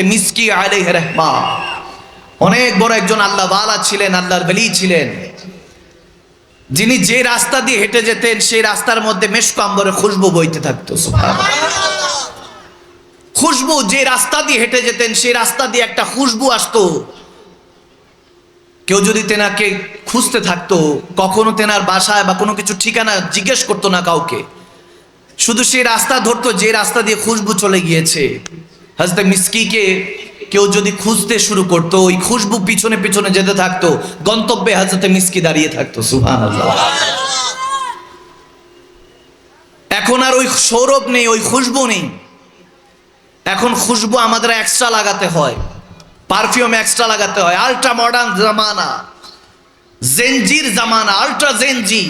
হজরতে মিসকি আলাইহ রহমা অনেক বড় একজন আল্লাহ বালা ছিলেন, আল্লাহর বলি ছিলেন। যিনি যে রাস্তা দিয়ে হেঁটে যেতেন, সেই রাস্তার মধ্যে মেশকাম্বরে খুশবু বইতে থাকতো খুশবু যে রাস্তা দিয়ে হেঁটে যেতেন, সেই রাস্তা দিয়ে একটা খুশবু আসতো। কেউ যদি তেনাকে খুঁজতে থাকতো, কখনো তেনার বাসায় বা কোনো কিছু ঠিকানা জিজ্ঞেস করতো না কাউকে। শুধু সেই রাস্তা ধরতো, যে রাস্তা দিয়ে খুশবু চলে গিয়েছে। হাজতে মিসকিকে কেউ যদি খুঁজতে শুরু করতো, ওই খুশবু পিছনে পিছনে যেতে থাকতো, গন্তব্যে হাজতে মিসকি দাঁড়িয়ে থাকতো সুহান এখন আর ওই সৌরভ নেই, ওই খুশবু নেই। এখন খুশবু আমাদের এক্সট্রা লাগাতে হয় পারফিউম এক্সট্রা লাগাতে হয় আল্ট্রা মডার্ন জামানা, জেনজির জামানা আল্ট্রা জেনজি।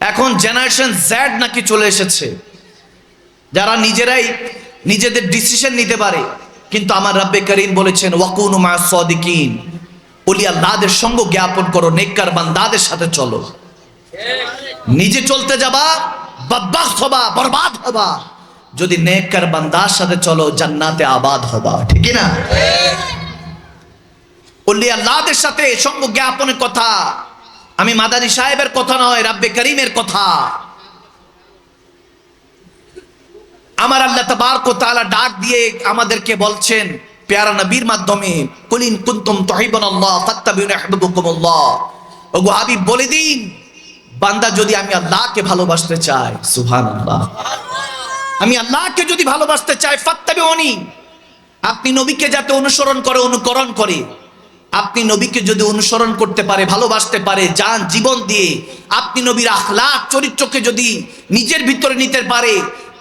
এখন জেনারেশন জ্যাড নাকি চলে এসেছে, যারা নিজেরাই নিজেদের ডিসিশন নিতে পারে। কিন্তু আমার রাব্বে করিম বলেছেন, ওয়াকুনু মা সদিকিন। ওলি আল্লাহদের সঙ্গ জ্ঞাপন করো, নেককার বান্দাদের সাথে চলো। নিজে চলতে যাবা বদবাস্ত হবা, বরবাদ হবা। যদি নেককার বান্দার সাথে চলো, জান্নাতে আবাদ হবা। ঠিক না? ওলি আল্লাহদের সাথে সঙ্গ জ্ঞাপনের কথা, আমি মাদানী সাহেবের কথা নয়, রাব্বে করিমের কথা। আমার আল্লাহ তাবারক তাআলা ডাক দিয়ে আমাদেরকে বলছেন, পেয়ারা নবীর মাধ্যমে কুলিন কুনতুম তুহিবুনাল্লাহ ফাত্তাবিউনি ইউহিব্বুকুমুল্লাহ ওগো হাবিব, বলে দিন, বান্দা যদি আমি আল্লাহকে ভালোবাসতে চাই, সুবহানাল্লাহ। আমি আল্লাহকে যদি ভালোবাসতে চাই, ফাত্তাবিউনি। আপনি নবীকে যাতে অনুসরণ করে, অনুকরণ করে, আপনি নবীকে যদি অনুসরণ করতে পারে, ভালোবাসতে পারে, যান জীবন দিয়ে, আপনি নবীর আখলাক চরিত্রকে যদি নিজের ভিতরে নিতে পারে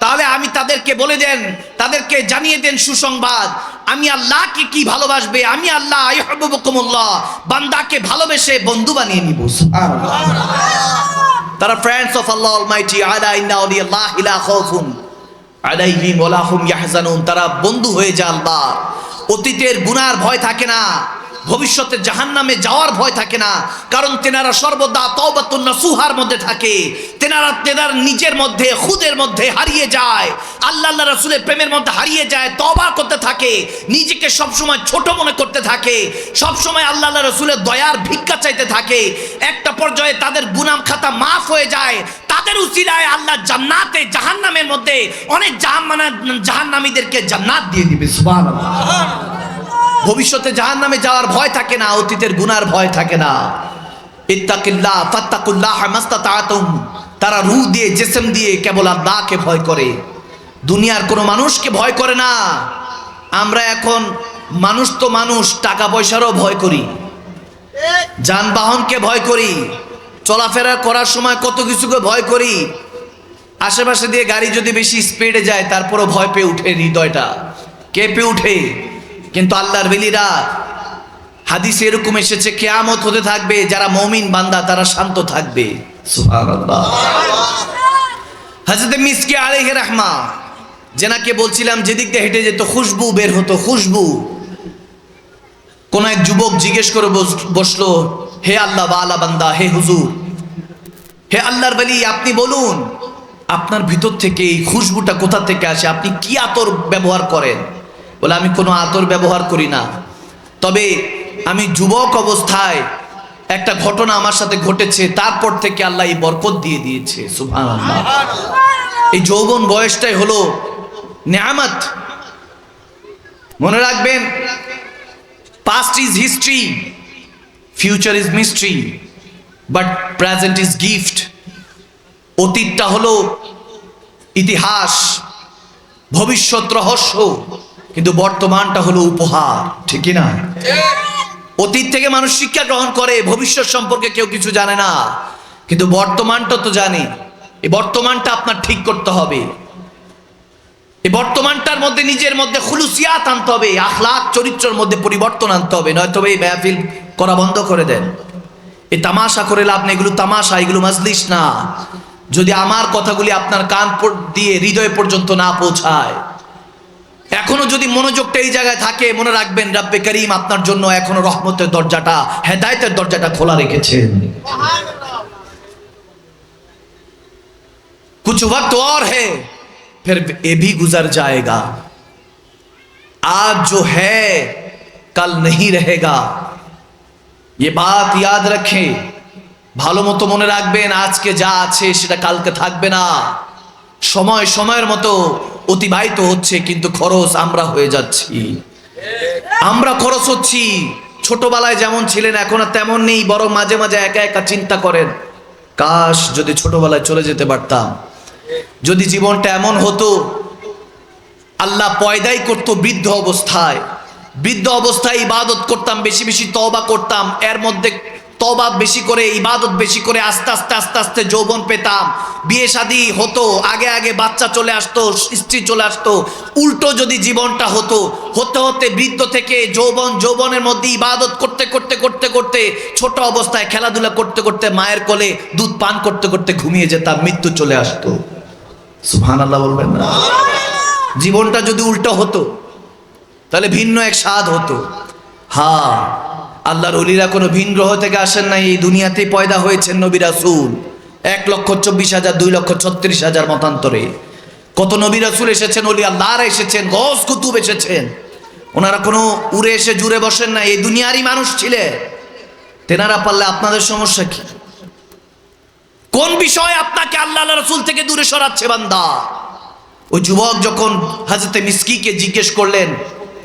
তাহলে আমি তাদেরকে বলে দেন, তাদেরকে জানিয়ে দেন সুসংবাদ। আমি আল্লাহকে কি ভালোবাসবে? আমি আল্লাহ বান্দাকে ভালোবেসে বন্ধু বানিয়ে নিব। তারা ফ্রেন্ডস অফ আল্লাহ তারা বন্ধু হয়ে যায় আল্লাহ। অতীতের গুনার ভয় থাকে না। ভবিষ্যতে জাহান্নামে যাওয়ার ভয় থাকে না। কারণ তেনারা সর্বদা তওবাতুন নাসুহার মধ্যে থাকে। তেনারা তেনার নিজের মধ্যে, খুদের মধ্যে হারিয়ে যায়। আল্লাহ আল্লাহ রাসূলের প্রেমের মধ্যে হারিয়ে যায়, তওবা করতে থাকে। নিজেকে সবসময় ছোট মনে করতে থাকে। সবসময় আল্লাহ আল্লাহ রাসূলের দয়ার ভিক্ষা চাইতে থাকে। একটা পর্যায়ে তাদের গুনাম খাতা মাফ হয়ে যায়। তাদের উসিলায় আল্লাহ জান্নাতে, জাহান্নামের মধ্যে অনেক জাহান্নামা জাহান্নামীদেরকে জান্নাত দিয়ে দিবে, সুবহানাল্লাহ। ভবিষ্যতে জাহান নামে যাওয়ার ভয় থাকে না, অতীতের গুনার ভয় থাকে না। ইত্তাকিল্লাহ, ফাত্তাকুল্লাহ মাস্তাতাতুম। তারা রু দিয়ে, জেসম দিয়ে কেবল আল্লাহকে ভয় করে। দুনিয়ার কোনো মানুষকে ভয় করে না। আমরা এখন মানুষ তো মানুষ টাকা পয়সারও ভয় করি। যানবাহনকে ভয় করি। চলাফেরা করার সময় কত কিছুকে ভয় করি। আশেপাশে দিয়ে গাড়ি যদি বেশি স্পিডে যায়, তারপরও ভয় পেয়ে উঠে হৃদয়টা। কেঁপে উঠে। কিন্তু আল্লাহর বেলিরা, হাদিস এরকম এসেছে, কেয়ামত হতে থাকবে, যারা মমিন বান্দা, তারা শান্ত থাকবে। হাজরত মিসকে আলাইহি রাহমা যেনাকে বলছিলাম, যেদিক দিয়ে হেঁটে যেত, খুশবু বের হতো, খুশবু। কোন এক যুবক জিজ্ঞেস করে বস- বসল, হে আল্লাহ, বালা বান্দা, হে হুজুর, হে আল্লাহর বলি, আপনি বলুন, আপনার ভিতর থেকে এই খুশবুটা কোথা থেকে আসে? আপনি কি আতর ব্যবহার করেন? বলে, আমি কোনো আতর ব্যবহার করি না। তবে আমি যুবক অবস্থায় একটা ঘটনা আমার সাথে ঘটেছে, তারপর থেকে আল্লাহ এই বরকত দিয়ে দিয়েছে, সুবহানাল্লাহ। এই যৌবন বয়সটাই হলো নেয়ামত। মনে রাখবেন past is history future is mystery but present is gift অতীতটা হলো ইতিহাস, ভবিষ্যৎ রহস্য। কিন্তু বর্তমানটা হলো উপহার। ঠিক না? অতীত থেকে মানুষ শিক্ষা গ্রহণ করে ভবিষ্যৎ সম্পর্কে কেউ কিছু জানে না। কিন্তু বর্তমানটা তো জানে। এই বর্তমানটা আপনার ঠিক করতে হবে। এই বর্তমানটার মধ্যে নিজের মধ্যে খুলুসিয়াত আনতে হবে আখলাক চরিত্রের মধ্যে পরিবর্তন আনতে হবে। নয়তো এই মেহফিল করা বন্ধ করে দেন। এই তামাশা করে লাভ নেই এগুলো তামাশা এগুলো মাজলিস না। যদি আমার কথাগুলি আপনার কান দিয়ে হৃদয় পর্যন্ত না পৌঁছায় এখনো যদি মনোযোগটা এই জায়গায় থাকে মনে রাখবেন রাব্বে করিম আপনার জন্য এখনো রহমতের দরজাটা হেদায়েতের দরজাটা খোলা রেখেছেন कुछ वक्त और है फिर ये भी गुजर जाएगा आज जो है कल नहीं रहेगा ये बात याद रखें ভালো মতো মনে রাখবেন আজকে যা আছে সেটা কালকে থাকবে না সময় সময়ের মতো অতিবাহিত হচ্ছে, কিন্তু খরচ আমরা হয়ে যাচ্ছি। আমরা খরচ হচ্ছি। ছোটবেলায় যেমন ছিলেন, এখন আর তেমন নেই, বরং মাঝে মাঝে একা একা চিন্তা করেন, কাশ, যদি ছোটবেলায় চলে যেতে পারতাম, যদি জীবনটা এমন হতো, আল্লাহ পয়দাই করতো বৃদ্ধ অবস্থায় বৃদ্ধ অবস্থায় ইবাদত করতাম, বেশি বেশি তবা করতাম, এর মধ্যে তবা বেশি করে, ইবাদত বেশি করে, আস্তে আস্তে আস্তে আস্তে যৌবন পেতাম। বিয়ে শাদী হতো, আগে আগে বাচ্চা চলে আসতো, স্ত্রী চলে আসতো, উল্টো যদি জীবনটা হতো, হতে হতে বৃদ্ধ থেকে যৌবন, যৌবনের মধ্যে ইবাদত করতে করতে করতে করতে, ছোট অবস্থায় খেলাধুলা করতে করতে মায়ের কোলে দুধ পান করতে করতে ঘুমিয়ে যেতাম, মৃত্যু চলে আসতো। সুহান আল্লাহ বলবেন না? জীবনটা যদি উল্টো হতো, তাহলে ভিন্ন এক স্বাদ হতো। হা আল্লাহর অলিরা কোনো ভিন গ্রহ থেকে আসেন নাই, এই দুনিয়াতেই পয়দা হয়েছেন নবী রাসূল। এক লক্ষ চব্বিশ হাজার, দুই লক্ষ ছত্রিশ হাজার মতান্তরে। কত নবী রাসূল এসেছেন অলি আল্লাহরা এসেছেন গস কুতুব এসেছেন। ওনারা কোনো উড়ে এসে জুড়ে বসেন না এই দুনিয়ারই মানুষ ছিলেন তেনারা পারলে আপনাদের সমস্যা কি? কোন বিষয় আপনাকে আল্লাহ রসুল থেকে দূরে সরাচ্ছে, বান্দা? ওই যুবক যখন হাজরতে মিসকিকে জিজ্ঞেস করলেন,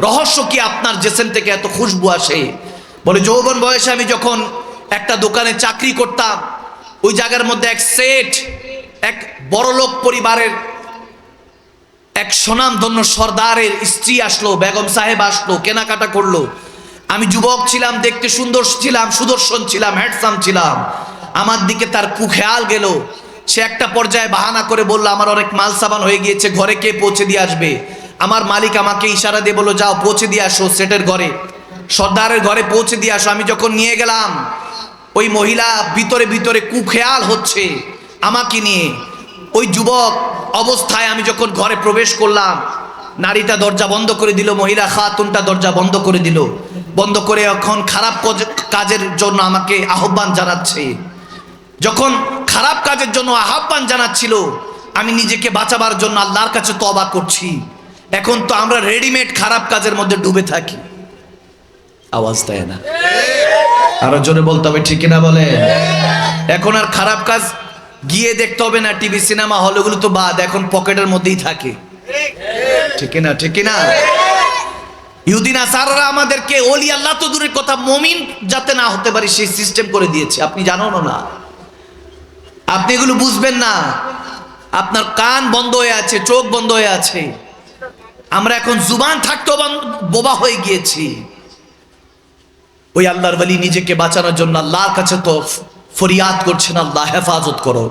রহস্য কি আপনার জেসেন থেকে এত খুশবু আসে? বলে, যৌবন বয়সে আমি যখন একটা দোকানে চাকরি করতাম, ওই জায়গার মধ্যে এক সেট, এক বড়লোক পরিবারের এক সুনামধন্য সর্দারের স্ত্রী আসলো, বেগম সাহেব আসলো, কেনাকাটা করল। আমি যুবক ছিলাম, দেখতে সুন্দর ছিলাম, সুদর্শন ছিলাম হ্যান্ডসাম ছিলাম। আমার দিকে তার কুখেয়াল গেল। সে একটা পর্যায়ে বাহানা করে বলল, আমার অনেক মাল সাবান হয়ে গিয়েছে, ঘরে কে পৌঁছে দিয়ে আসবে? আমার মালিক আমাকে ইশারা দিয়ে বলল, যাও, পৌঁছে দিয়ে আসো সেটের ঘরে। সর্দারের ঘরে পৌঁছে দিয়ে আসো। আমি যখন নিয়ে গেলাম, ওই মহিলা ভিতরে ভিতরে কুখেয়াল হচ্ছে আমাকে নিয়ে। ওই যুবক অবস্থায় আমি যখন ঘরে প্রবেশ করলাম, নারীটা দরজা বন্ধ করে দিল, মহিলা খাতুনটা দরজা বন্ধ করে দিল। বন্ধ করে এখন খারাপ কাজের জন্য আমাকে আহ্বান জানাচ্ছে। যখন খারাপ কাজের জন্য আহ্বান জানাচ্ছিল, আমি নিজেকে বাঁচাবার জন্য আল্লাহর কাছে তবা করছি। এখন তো আমরা রেডিমেড খারাপ কাজের মধ্যে ডুবে থাকি। আওয়াজ দেয় না। আরও জোরে বলতে হবে, ঠিক না বলে এখন আর খারাপ কাজ গিয়ে দেখতে হবে না, টিভি, সিনেমা হল ওগুলো তো বাদ, এখন পকেটের মধ্যেই থাকে। ঠিক না ঠিক না ইহুদিন, আসাররা আমাদেরকে ওলি আল্লাহ তো দূরের কথা, মমিন যাতে না হতে পারে, সেই সিস্টেম করে দিয়েছে। আপনি জানেন না। আপনি এগুলো বুঝবেন না। আপনার কান বন্ধ হয়ে আছে, চোখ বন্ধ হয়ে আছে। আমরা এখন জুবান থাকতেও বোবা হয়ে গিয়েছি। ওই আল্লাহর বলি নিজেকে বাঁচানোর জন্য আল্লাহর কাছে তো ফরিয়াদ করছেন, আল্লাহ হেফাজত করো।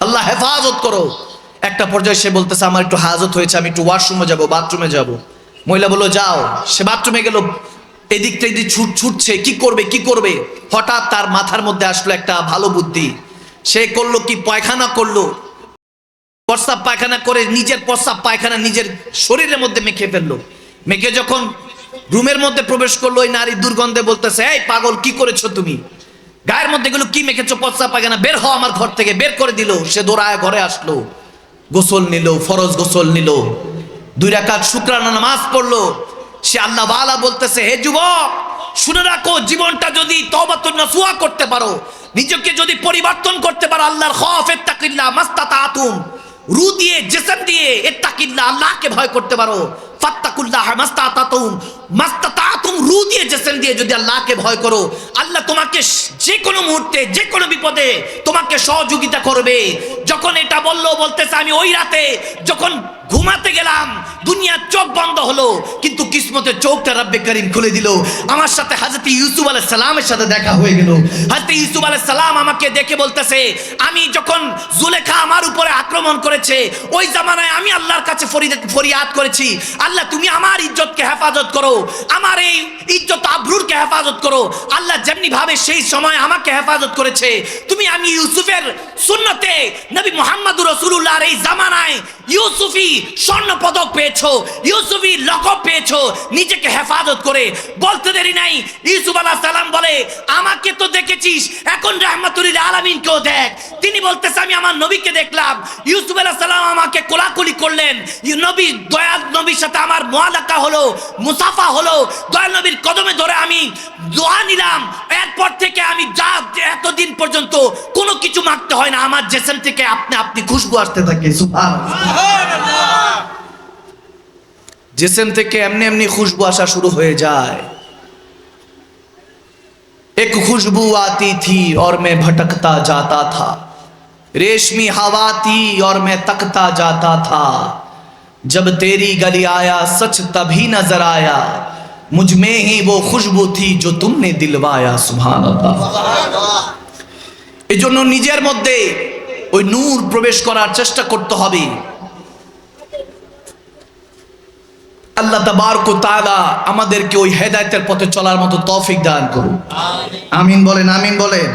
আল্লাহ হেফাজত করো। একটা পর্যায়ে সে বলতেছে, আমার একটু হাজত হয়েছে, আমি একটু ওয়াশরুমে যাব, বাথরুমে যাব। মহিলা বলল, যাও। সে বাথরুমে গেল, এদিক থেকে ছুট ছুটছে, কি করবে কি করবে? হঠাৎ তার মাথার মধ্যে আসলো একটা ভালো বুদ্ধি। সে করল কি, পায়খানা করল। প্রস্তাব পায়খানা করে, নিজের প্রস্তাব পায়খানা নিজের শরীরের মধ্যে মেখে ফেলল। মেখে যখন রুমের মধ্যে প্রবেশ করল, ওই নারী দুর্গন্ধে বলতেছে, এই পাগল, কি করেছ তুমি? গায়ের মধ্যে গুলো কি মেখেছো প্রস্তাব পায়খানা? বের হও আমার ঘর থেকে, বের করে দিল। সে দৌড়ায় ঘরে আসলো। গোসল নিল, ফরজ গোসল নিল। দুই রাকাত শুক্রানা নামাজ পড়ল। সে আল্লাহ বালা বলতেছে, হে যুবক, শুনে রাখো, জীবনটা যদি তবাতুন নসুয়া করতে পারো, নিজেকে যদি পরিবর্তন করতে পারো, আল্লাহর খফ এত্তাকিল্লাহ মাস্তাতা আতুম রু দিয়ে, জেসম দিয়ে এত্তাকিল্লাহ আল্লাহকে ভয় করতে পারো। রু দিয়ে দিয়ে যদি আল্লাহকে ভয় করো, আল্লাহ তোমাকে কোনো মুহূর্তে যে কোনো বিপদে তোমাকে সহযোগিতা করবে। যখন এটা বলল, বলতেছে, আমি ওই রাতে যখন ঘুমাতে গেলাম, দুনিয়ার চোখ বন্ধ হলো, কিন্তু কিসমতের চোখটা রাব্বে করিম খুলে দিল। আমার সাথে হাজরত ইউসুফ আলাইহিস সালামের সাথে দেখা হয়ে গেল। হাজরত ইউসুফ আলাইহিস সালাম আমাকে দেখে বলতেছে, আমি যখন জুলেখা আমার উপরে আক্রমণ করেছে, ওই জামানায় আমি আল্লাহর কাছে ফরিয়াদ করেছি। আল্লাহ, তুমি আমার ইজ্জতকে হেফাজত করো, আমার এই ইজ্জত আব্রুরকে হেফাজত করো। আল্লাহ যেমনি ভাবে সেই সময় আমাকে হেফাজত করেছে, তুমি আমি ইউসুফের সুন্নতে নবী মোহাম্মদ রসুল্লাহর এই জামানায় ইউসুফি স্বর্ণ পদক পেয়েছ, ইউসুফি লকব পেয়েছ, নিজেকে হেফাজত করে। বলতে দেরি নাই, ইউসুফ আলাহ সালাম বলে, আমাকে তো দেখেছিস, এখন রহমাতুল্লিল আলমিনকেও দেখ। তিনি বলতেছে, আমি আমার নবীকে দেখলাম। ইউসুফ আলাহ সালাম আমাকে কোলাকুলি করলেন। নবী, দয়াল নবীর সাথে আমার মোয়ালাকা হলো, মুসাফা হলো। দয়াল নবীর কদমে ধরে আমি দোয়া নিলাম। এরপর থেকে আমি যা এতদিন পর্যন্ত কোনো কিছু মাগতে হয় না। আমার জেসেম থেকে আপনি আপনি খুশবু আসতে থাকে, সুবহানাল্লাহ। জেসেম থেকে এমনি এমনি খুশবু আসা শুরু হয়ে যায় एक खुशबू आती थी और मैं भटकता जाता था रेशमी हवा थी और मैं तकता जाता था जब तेरी गली आया सच तभी नजर आया मुझ में ही वो खुशबू थी जो तुमने दिलवाया सुभान এই জন্য নিজের মধ্যে ওই নূর প্রবেশ করার চেষ্টা করতে হবে আল্লাহ তাবারক তাআলা আমাদেরকে ওই হেদায়েতের পথে চলার মতো তৌফিক দান করুন। আমিন বলেন আমিন বলেন।